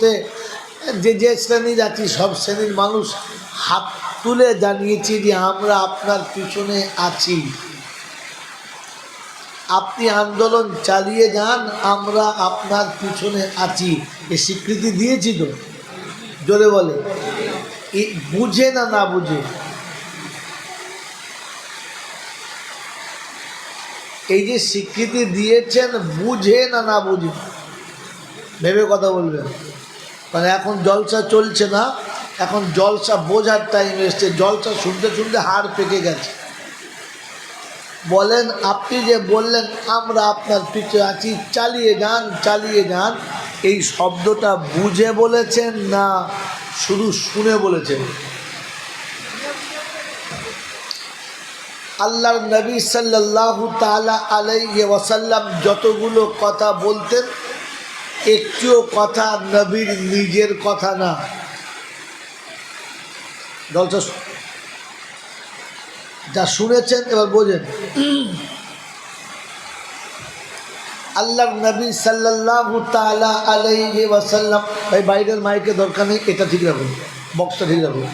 বলতে, যে যে শ্রেণির আছি, সব শ্রেণির মানুষ হাত তুলে জানিয়েছি যে আমরা আপনার পিছনে আছি। আপনি আন্দোলন চালিয়ে যান, আমরা আপনার পিছনে আছি। এ স্বীকৃতি দিয়েছি তো? জোরে বলে। বুঝে না না বুঝে? এই যে স্বীকৃতি দিয়েছেন, বুঝে না না বুঝে? ভেবে কথা বলবেন। মানে এখন জলসা চলছে না, এখন জলসা বোঝার টাইম এসছে, জলসা শুনতে শুনতে হাড় পেকে গেছে। বলেন, আপনি যে বললেন, আমরা আপনার পিছু আছি, চালিয়ে যান চালিয়ে যান। এই শব্দটা বুঝে বলেছেন না শুধু শুনে বলেছেন? আল্লাহর নবী সাল্লাল্লাহু তাআলা আলাই ওয়াসাল্লাম যতগুলো কথা বলতেন একটিও কথা নবীর নিজের কথা না। যা শুনেছেন, এবার বোঝেন। আল্লাহ নবী সাল্লাল্লাহু তাআলা আলাইহি ভাই বাইরের মাইকে দরকার নেই, এটা ঠিক রাখুন, বক্সটা ঠিক রাখুন।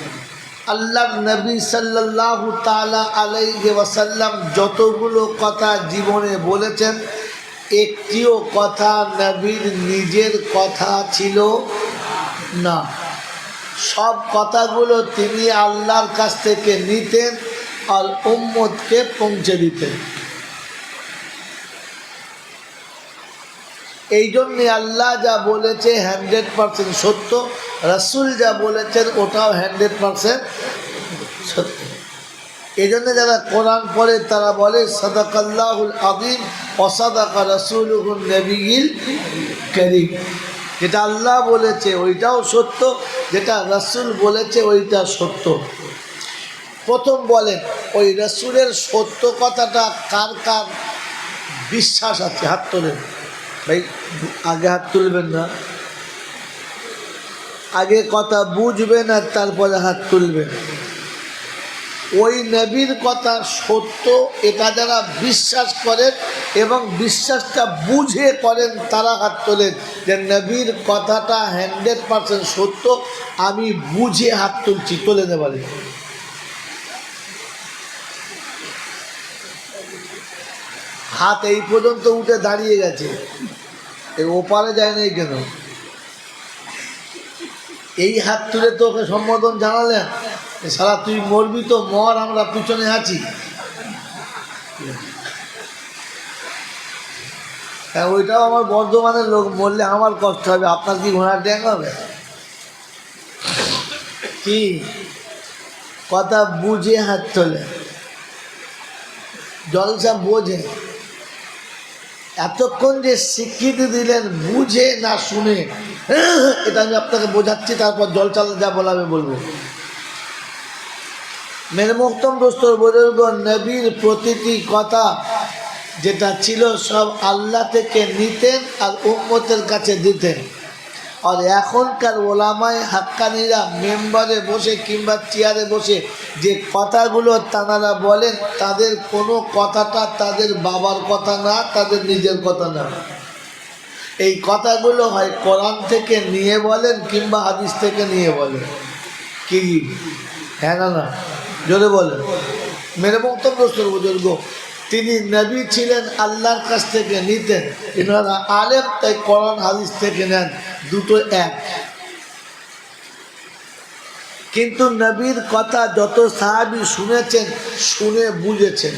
আল্লাহ নবী সাল্লাল্লাহু তাআলা আলাইহি ওয়াসাল্লাম যতগুলো কথা জীবনে বলেছেন একটিও কথা নবীর নিজের কথা ছিল না। সব কথাগুলো তিনি আল্লাহর কাছ থেকে নিতেন আর উম্মতকে পৌঁছে দিতেন। এই জন্যে আল্লাহ যা বলেছে হান্ড্রেড পারসেন্ট সত্য, রাসুল যা বলেছেন ওটাও হান্ড্রেড পারসেন্ট সত্য। এই জন্য যারা কোরআন পড়ে, তারা বলে, সাদাকাল্লাহুল আদিম অসাদাকা রসুলহুল নবীল করিম। যেটা আল্লাহ বলেছে, ওইটাও সত্য। যেটা রসুল বলেছে, ওইটা সত্য। প্রথম বলেন, ওই রসুলের সত্য কথাটা কার কার বিশ্বাস আছে? হাত তোলেন। ভাই, আগে হাত তুলবেন না। আগে কথা বুঝবেন আর তারপরে হাত তুলবেন। ওই নবীর কথা সত্য, এটা যারা বিশ্বাস করেন এবং বিশ্বাসটা বুঝে করেন, তারা হাত তোলেন যে নবীর কথাটা হান্ড্রেড পারসেন্ট সত্য, আমি বুঝে হাত তুলছি, তোলে নেবারে হাত এই পর্যন্ত উঠে দাঁড়িয়ে গেছে। ওপারে যায় নাই কেন? এই হাত তুলে তো ওকে সম্বোধন জানালেন। সারা তুই মরবি তো, মর, আমরা পিছনে আছি। হ্যাঁ ওইটাও আমার বর্ধমানের লোক, মরলে আমার কষ্ট হবে, আপনার কি ঘোড়ার ট্যাং হবে? কি? কথা বুঝে হাত তোলে। জলসা বোঝে। এতক্ষণ যে স্বীকৃতি দিলেন, বুঝে না শুনে এটা আমি আপনাকে বোঝাচ্ছি, তারপর জল চাল যা বলা বলাবে বলব। মেরে মোহতম দোস্তর বুজুর্গ নবীর প্রতিটি কথা যেটা ছিল সব আল্লাহ থেকে নিতেন আর উম্মতের কাছে দিতেন। আর এখনকার ওলামায় হাক্কানিরা মেম্বারে বসে কিংবা চেয়ারে বসে যে কথাগুলো তাঁরা বলেন, তাদের কোনো কথাটা তাদের বাবার কথা না, তাদের নিজের কথা না। এই কথাগুলো হয় কোরআন থেকে নিয়ে বলেন কিংবা হাদিস থেকে নিয়ে বলেন। কি? হ্যাঁ না না? জোরে বলেন। মেরে বক্তব্য বুজুর্গ তিনি নবী ছিলেন, আল্লাহর কাছ থেকে নিতেন। এনারা আলেম, তাই কোরআন, হাদিস থেকে নেন। দুটো এক। কিন্তু নবীর কথা যত সাহাবি শুনেছেন, শুনে বুঝেছেন।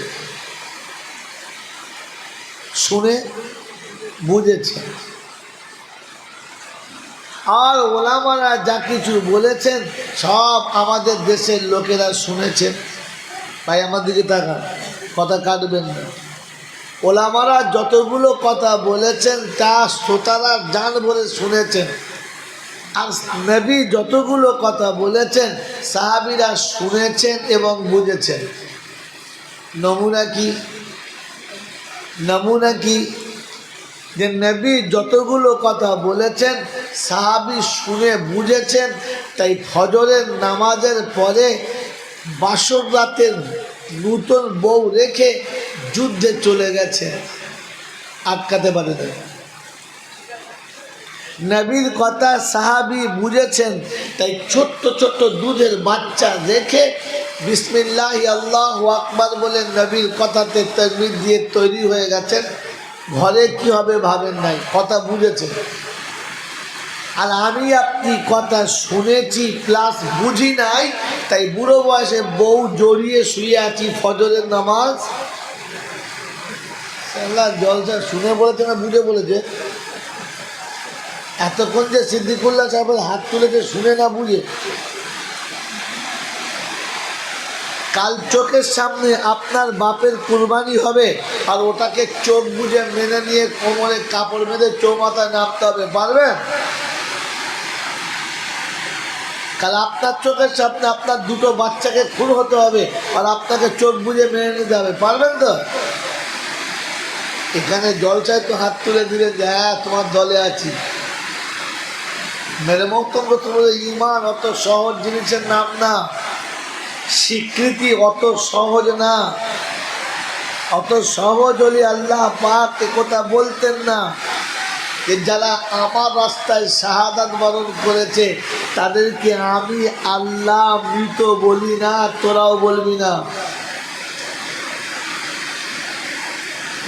শুনে বুঝেছেন। আর ওলামারা যা কিছু বলেছেন, সব আমাদের দেশের লোকেরা শুনেছেন। ভাই, আমার দিকে তাকান, কথা কাটবেন না। ওলামারা যতগুলো কথা বলেছেন, তা শ্রোতারা জান বলে শুনেছেন। আর নবী যতগুলো কথা বলেছেন, সাহাবিরা শুনেছেন এবং বুঝেছেন। নমুনা কি? নমুনা কি? যে নবী যতগুলো কথা বলেছেন, সাহাবি শুনে বুঝেছেন, তাই ফজরের নামাজের পরে বাসর রাতের নূতন বউ রেখে যুদ্ধে চলে গেছে। আটকাতে পারে নবীর কথা সাহাবি বুঝেছেন, তাই ছোট্ট ছোট্ট দুধের বাচ্চা রেখে বিসমিল্লাহ আল্লাহ আকবার বলে নবীর কথাতে তকবির দিয়ে তৈরি হয়ে গেছেন। ঘরে কি হবে ভাবেন নাই, কথা বুঝেছেন আর আমি আপনি কথা শুনেছি প্লাস বুঝি নাই, তাই বুড়ো বয়সে বউ জড়িয়ে শুয়ে আছি ফজরের নামাজ। জলসা শুনে বলেছে না বুঝে বলেছে? এতক্ষণ যে সিদ্দিকুল্লাহ সাহেবের হাত তুলেছে, শুনে না বুঝে? কাল চোখের সামনে আপনার বাপের কুরবানি হবে আর ওটাকে চোখ বুঝে মেনে নিয়ে কোমরে কাপড় বেঁধে চৌমাথায় নামতে হবে, পারবেন? কাল আপনার চোখের সামনে আপনার দুটো বাচ্চাকে খুন হতে হবে আর আপনাকে চোখ বুঝে মেনে নিতে হবে, পারবেন তো? এখানে জলচায় তো হাত তুলে দিলেন যে হ্যাঁ তোমার দলে আছি। মেরে মন্তব্য তোমাদের ইমান অত সহজ জিনিসের নাম না। স্বীকৃতি অত সহজ না। অত সহজ হলে আল্লাহ পাক কথা বলতেন না। যে যারা আমার রাস্তায় শাহাদাত বরণ করেছে, তাদেরকে আমি আল্লাহ মৃত বলি না, তোরাও বলবি না।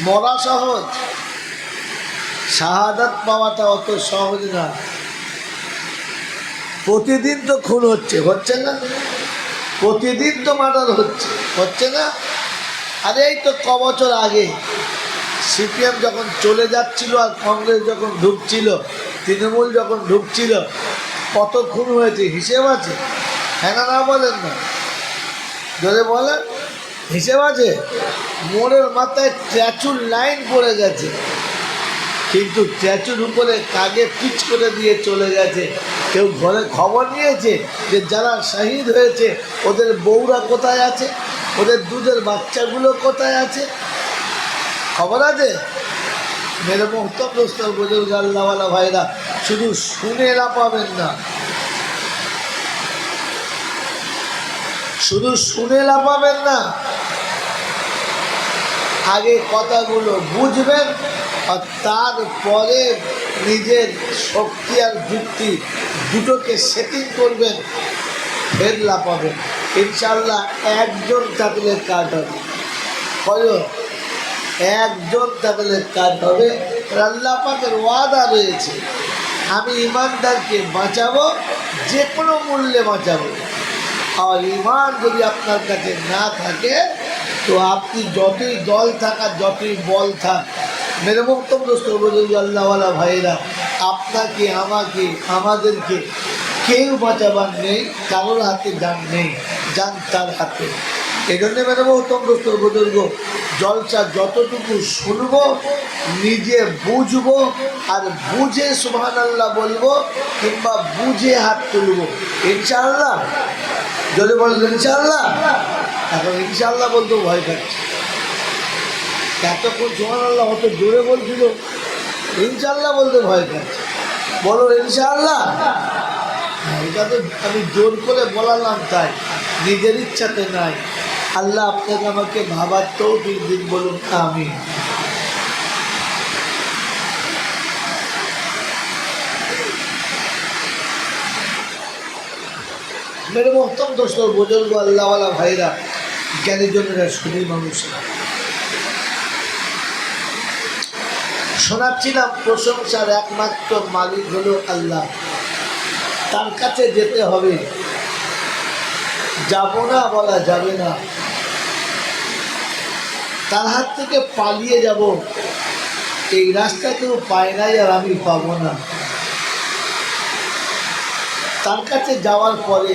মরা সহজ। শাহাদাত পাওয়াটা অত সহজ না। প্রতিদিন তো খুন হচ্ছে হচ্ছে না? প্রতিদিন তো মার্ডার হচ্ছে হচ্ছে না? আরে এই তো ক বছর আগে সিপিএম যখন চলে যাচ্ছিল আর কংগ্রেস যখন ঢুকছিল, তৃণমূল যখন ঢুকছিল, কত খুন হয়েছে, হিসেব আছে? হ্যাঁ না বলেন না। যদি বলেন, হিসেব আছে? মোড়ের মাথায় ট্র্যাচুর লাইন পড়ে গেছে। কিন্তু ট্যাচুর উপরে কাগে পিচ করে দিয়ে চলে গেছে? কেউ ঘরে খবর নিয়েছে যে যারা শহীদ হয়েছে, ওদের বউরা কোথায় আছে? ওদের দুধের বাচ্চাগুলো কোথায় আছে? খবর আছে? মেরে মোহতব্যস্ত বুজুর্গ আল্লাহওয়ালা ভাইরা, শুধু শুনে না পাবেন না। শুধু শুনে না পাবেন না। আগে কথাগুলো বুঝবেন তারপরে নিজের শক্তি আর যুক্তি দুটোকে সেটিং করবেন, ফের লাপাবেন ইনশাল্লাহ একজন থাকলে কাজ হবে। কয়জন একজন থাকলে কাজ হবে। আল্লাহ পাকের ওয়াদা রয়েছে। আমি ইমানদারকে বাঁচাবো যে কোনো মূল্যে বাঁচাবো। আর ইমান যদি আপনার কাছে না থাকে, তো আপনি যতই দল থাকা, যতই বল থাক মেরে বক্তব্য আল্লাহওয়ালা ভাইরা আপনাকে আমাকে আমাদেরকে কেউ বাঁচাবার নেই কারোর হাতে যান নেই যান তার হাতে এই জন্য মেরে বক্তব্য সর্বযোগ্য জলসা যতটুকু শুনব নিজে বুঝব আর বুঝে সুহান আল্লাহ বলব কিংবা বুঝে হাত তুলবো ইনশাআল্লাহ যদি বলেন ইনশাআল্লাহ এখন ইনশাআল্লাহ বলতেও ভয় পাচ্ছে এতক্ষণ সোহান আল্লাহ অত জোরে বলছিল। ইনশাল্লাহ বলতে ভয় পাচ্ছে বলো, ইনশাআল্লাহ? এটা তো আমি জোর করে বলালাম তাই। নিজের ইচ্ছাতে নাই। আল্লাহ আপনাকে আমাকে ভাবার তো দিন বলুন আমি মেরে মোহতম দোস্ত বুজুর্গ আল্লাহওয়ালা ভাইরা জ্ঞানীজনেরা শুনি মানুষরা। শোনাচ্ছিলাম প্রশংসার একমাত্র মালিক হলো আল্লাহ। তার কাছে যেতে হবে। যাব না বলা যাবে না। তার হাত থেকে পালিয়ে যাব। এই রাস্তা কেউ পায় নাই আর আমি পাবো না। তার কাছে যাওয়ার পরে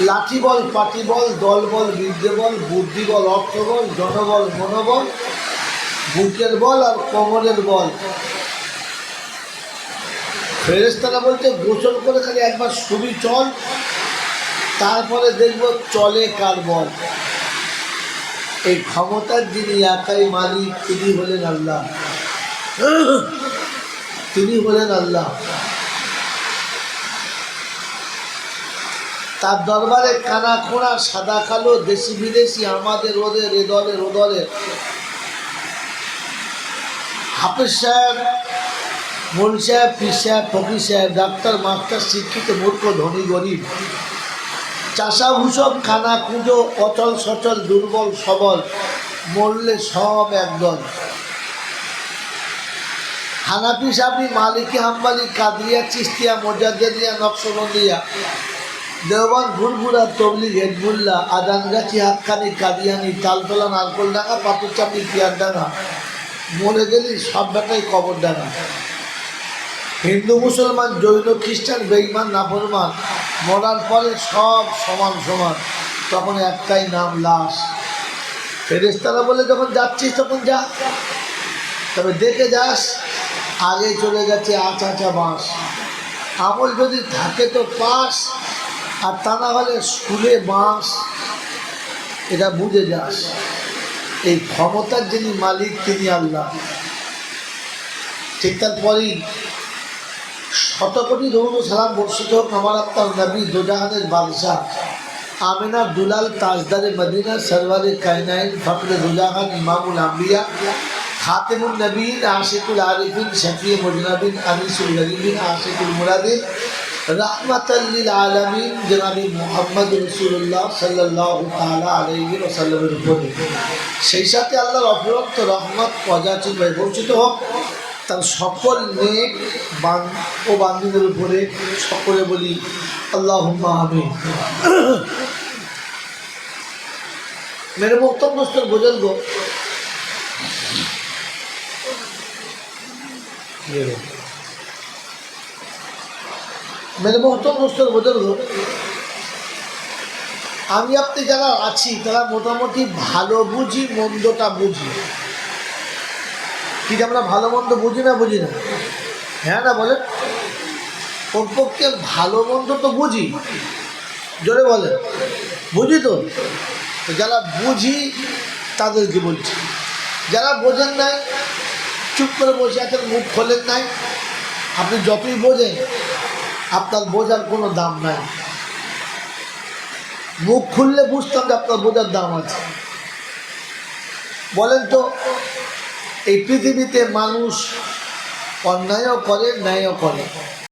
লাঠি বল, পাটি বল, দল বল, বিদ্যে বল, বুদ্ধি বল, অর্থ বল জনবল মনোবল, বুকের বল আর কোমরের বল। ফেরেস্তারা বলছে, গোসল করে খালি একবার ছবি চল। তারপরে দেখব চলে কার বল। এই ক্ষমতার যিনি একাই মালিক, তিনি হলেন আল্লাহ। তিনি হলেন আল্লাহ। তার দরবারে কানা খোঁড়া, সাদা কালো, দেশি বিদেশি, আমাদের ওদের এ দলের ও দলের হাফিজ সাহেব, মন সাহেব, পীর সাহেব, ফকির সাহেব, ডাক্তার, মাস্টার, শিক্ষিত, মূর্খ, ধনী, গরিব। চাষা ভূষক খানা কুঁজো, অচল, সচল, দুর্বল, সবল, মরলে সব একদল। হানাফি সাবি মালিকি হাম্বালি, কাদিয়া, চিস্তিয়া মোজাদ্দিয়া নকশবন্দিয়া। দেওবান ঘুরঘুরা তবলি হেডবুল্লা আদানগাছি হাতখানি কাদিয়ানি, তালতলা নারকোলডাঙ্গা পাথরচাপি পিয়ারডাঙ্গা মরে গেলি সব কবর ডাঙ্গা হিন্দু, মুসলমান, জৈন, খ্রিস্টান, বেইমান, নাফরমান, মরার পরে সব সমান সমান, তখন একটাই নাম লাশ। ফেরেস্তারা বলে, যখন যাচ্ছিস তখন যা। তবে দেখে যাস, আগে চলে গেছে আচা আচা বাঁশ। আমল যদি থাকে তো পাস আর তা না হলে স্কুলে বাঁশ এটা বুঝে যাস। এই ক্ষমতার যিনি মালিক, তিনি আল্লাহ। ঠিক তারপরেই শতকোটি দৌড় সালাম বর্ষিত হোক আমার আপনার নবী দোজাহানের বাদশাহ। আমিনা, দুলাল, তাজদারে মদিনা, সরওয়ারে কায়নাইন ফকরে দুজাহান, ইমামুল আম্বিয়া খাতেমুল নবীন, আশিকুল আরিফিন শফি মুজনবিন, আনিসুল গরিবিন, আশিকুল মুরাদিন রাহমাতাল্লিল আলমিন, জনাবি মোহাম্মদ রসুল্লাহ সাল্লাহ তালা আলহি ওসাল্লামের উপরে। সেই সাথে আল্লাহর অপরন্ত রহমত পজাচিত বৈভূষিত হোক। তার সকল নেক ও বান্ধবীদের উপরে সকলে বলি আল্লাহ আমি মেরে বক্তব্য বুজুর্গ মেরে বক্তব্য বুজুর্গ আমি আপনি যারা আছি, তারা মোটামুটি ভালো বুঝি, মন্দটা বুঝি। কি আমরা ভালো মন্দ বুঝি না বুঝি না? হ্যাঁ না বলেন? ওর পক্ষে ভালো মন্দ তো বুঝি। জোরে বলেন। বুঝি তো? তো যারা বুঝি তাদেরকে বলছি? যারা বোঝেন নাই, চুপ করে বসে আছেন, মুখ খোলেন নাই, আপনি যতই বোঝেন আপনার বোঝার কোনো দাম নাই। মুখ খুললে বুঝতাম যে আপনার বোঝার দাম আছে। বলেন তো, এই পৃথিবীতে মানুষ অন্যায়ও করে, ন্যায়ও করে।